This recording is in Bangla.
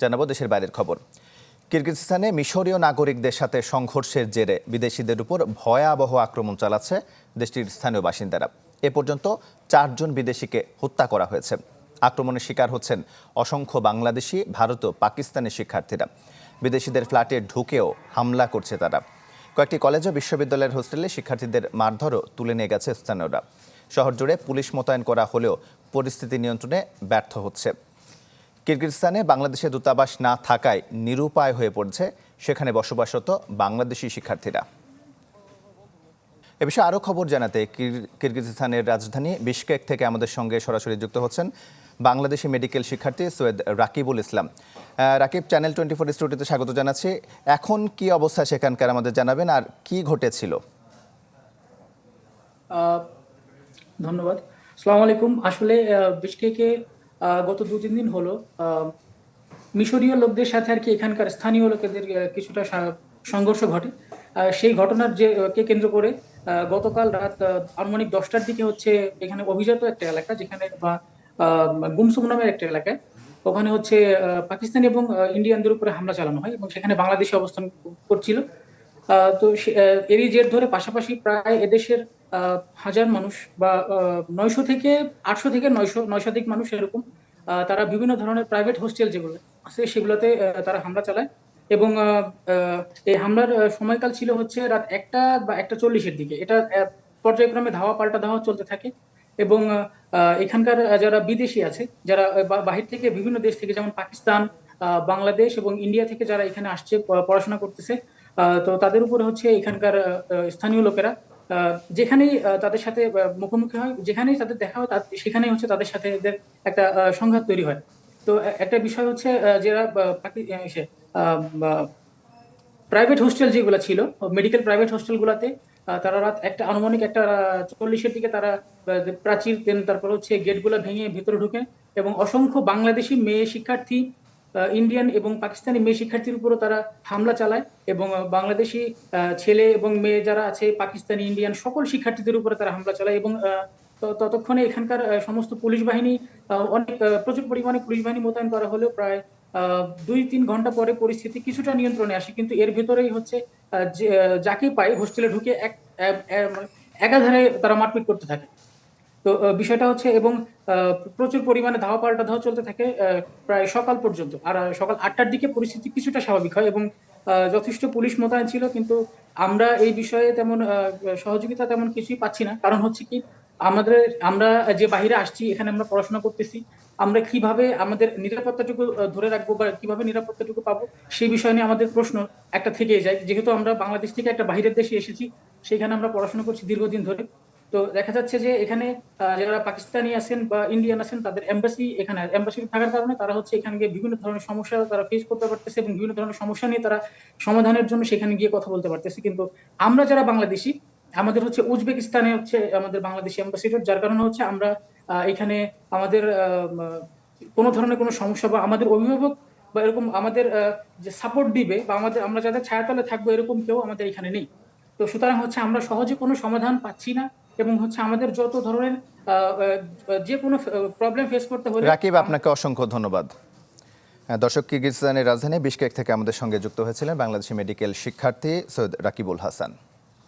জানাব দেশের বাইরের খবর। কিরগিজস্তানে মিশরীয় নাগরিকদের সাথে সংঘর্ষের জেরে বিদেশিদের উপর ভয়াবহ আক্রমণ চালাচ্ছে দেশটির স্থানীয় বাসিন্দারা। এ পর্যন্ত চারজন বিদেশিকে হত্যা করা হয়েছে। আক্রমণের শিকার হচ্ছেন অসংখ্য বাংলাদেশি ভারত ও পাকিস্তানের শিক্ষার্থীরা। বিদেশিদের ফ্ল্যাটে ঢুকেও হামলা করছে তারা। কয়েকটি কলেজ ও বিশ্ববিদ্যালয়ের হোস্টেলে শিক্ষার্থীদের মারধরও তুলে নিয়ে গেছে স্থানীয়রা। শহর জুড়ে পুলিশ মোতায়েন করা হলেও পরিস্থিতি নিয়ন্ত্রণে ব্যর্থ হচ্ছে। কিরগিজস্তানে বাংলাদেশের দূতাবাস না থাকায় নিরুপায় হয়ে পড়ছে সেখানে বসবাসরত বাংলাদেশি শিক্ষার্থীরা। এ বিষয়ে আরও খবর জানাতে কির- কিরগিজস্তানের রাজধানী বিশকেক থেকে আমাদের সঙ্গে সরাসরি যুক্ত হচ্ছেন বাংলাদেশি মেডিকেল শিক্ষার্থী Syed Rakibul Islam. Rakib channel twenty four স্টুডিওতে স্বাগত জানাচ্ছি। এখন কি অবস্থা সেখানকার আমাদের জানাবেন আর কি ঘটেছিল? ধন্যবাদ। সালাম আলাইকুম। আসলে বিশকেকে গত দু, তিন দিন হলো মিশরীয় লোকদের সাথে আর কি এখানকার স্থানীয় লোকেদের কিছুটা সংঘর্ষ ঘটে। সেই ঘটনার যে কে কেন্দ্র করে গতকাল রাত আনুমানিক দশটার দিকে হচ্ছে এখানে অভিজাত একটা এলাকা, যেখানে বা গুমসুম নামের একটা এলাকায়। ওখানে হচ্ছে পাকিস্তানি এবং ইন্ডিয়ানদের উপরে হামলা চালানো হয় এবং সেখানে বাংলাদেশে অবস্থান করছিল। তো এরই জের ধরে পাশাপাশি প্রায় এদেশের হাজার মানুষ বা নয়শো থেকে আটশো থেকে নয়শো নয়শাধিক মানুষ এরকম তারা বিভিন্ন ধরনের প্রাইভেট হোস্টেল যেগুলো আছে সেগুলোতে তারা হামলা চালায়। এবং এই হামলার সময়কাল ছিল হচ্ছে রাত একটা বা একটা চল্লিশের দিকে। এটা পর্যায়ক্রমে ধাওয়া পাল্টা ধাওয়া চলতে থাকে। এবং এখানকার যারা বিদেশি আছে, যারা বাহির থেকে বিভিন্ন দেশ থেকে, যেমন পাকিস্তান বাংলাদেশ এবং ইন্ডিয়া থেকে যারা এখানে আসছে পড়াশোনা করতেছে তো তাদের উপরে হচ্ছে এখানকার স্থানীয় লোকেরা যেখানেই তাদের সাথে মুখোমুখি হয়, যেখানেই তাদের দেখা হয় সেখানেই হচ্ছে তাদের সাথে এদের একটা সংঘাত তৈরি হয়। তো একটা বিষয় হচ্ছে যারা প্রাইভেট হোস্টেল যেগুলো ছিল মেডিকেল প্রাইভেট হোস্টেলগুলোতে তারা রাত একটা, আনুমানিক একটা চল্লিশের দিকে তারা প্রাচীর, দেন তারপর হচ্ছে গেটগুলো ভেঙে ভেতরে ঢুকে, এবং অসংখ্য বাংলাদেশি মেয়ে শিক্ষার্থী ইন্ডিয়ান এবং পাকিস্তানি মেয়ে শিক্ষার্থীর উপরও তারা হামলা চালায় এবং বাংলাদেশি ছেলে এবং মেয়ে যারা আছে, পাকিস্তানি ইন্ডিয়ান সকল শিক্ষার্থীদের উপরে তারা হামলা চালায় এবং ততক্ষণে এখানকার সমস্ত পুলিশ বাহিনী অনেক প্রচুর পরিমাণে পুলিশ বাহিনী মোতায়েন করা হলেও প্রায় দুই তিন ঘণ্টা পরে পরিস্থিতি কিছুটা নিয়ন্ত্রণে আসে। কিন্তু এর ভেতরেই হচ্ছে যাকে পায়, হোস্টেলে ঢুকে এক- মানে একাধারে তারা মারপিট করতে থাকে। তো বিষয়টা হচ্ছে এবং প্রচুর পরিমাণে ধাওয়া পাল্টা ধাওয়া চলতে থাকে প্রায় সকাল পর্যন্ত। আর সকাল আটটার দিকে পরিস্থিতি কিছুটা স্বাভাবিক হয় এবং যথেষ্ট পুলিশ মোতায়েন ছিল, কিন্তু আমরা এই বিষয়ে তেমন সহযোগিতা তেমন কিছুই পাচ্ছি না। কারণ হচ্ছে কি, আমাদের, আমরা যে বাহিরে আসছি, এখানে আমরা পড়াশোনা করতেছি, আমরা কীভাবে আমাদের নিরাপত্তাটুকু ধরে রাখব বা কীভাবে নিরাপত্তাটুকু পাবো, সেই বিষয় নিয়ে আমাদের প্রশ্ন একটা থেকেই যায়। যেহেতু আমরা বাংলাদেশ থেকে একটা বাইরের দেশে এসেছি, সেখানে আমরা পড়াশোনা করছি দীর্ঘদিন ধরে। তো দেখা যাচ্ছে যে এখানে যারা পাকিস্তানি আছেন বা ইন্ডিয়ান আছেন, তাদের এম্বাসি এখানে এম্বাসি থাকার কারণে তারা হচ্ছে এখানে গিয়ে বিভিন্ন ধরনের সমস্যা তারা ফেস করতে পারতেছে এবং বিভিন্ন ধরনের সমস্যা নিয়ে তারা সমাধানের জন্য সেখানে গিয়ে কথা বলতে পারতেছে। কিন্তু আমরা যারা বাংলাদেশি, আমাদের হচ্ছে উজবেকিস্তানে হচ্ছে আমাদের বাংলাদেশি অ্যাম্বাসিডর যার কারণে হচ্ছে আমরা এখানে আমাদের কোনো ধরনের কোনো সমস্যা বা আমাদের অভিভাবক বা এরকম আমাদের যে সাপোর্ট দিবে বা আমাদের, আমরা যাদের ছায়াতলে থাকব এরকম কেউ আমাদের এখানে নেই। তো সুতরাং হচ্ছে আমরা সহজে কোনো সমাধান পাচ্ছি না। এবং হচ্ছে আমাদের যত ধরনের যে কোনো প্রবলেম ফেস করতে হলে রাকিব, আপনাকে অসংখ্য ধন্যবাদ। দর্শক, কিরগিজস্তানের রাজধানী বিশকেক থেকে আমাদের সঙ্গে যুক্ত হয়েছিলেন বাংলাদেশি মেডিকেল শিক্ষার্থী সৈয়দ রাকিবুল হাসান।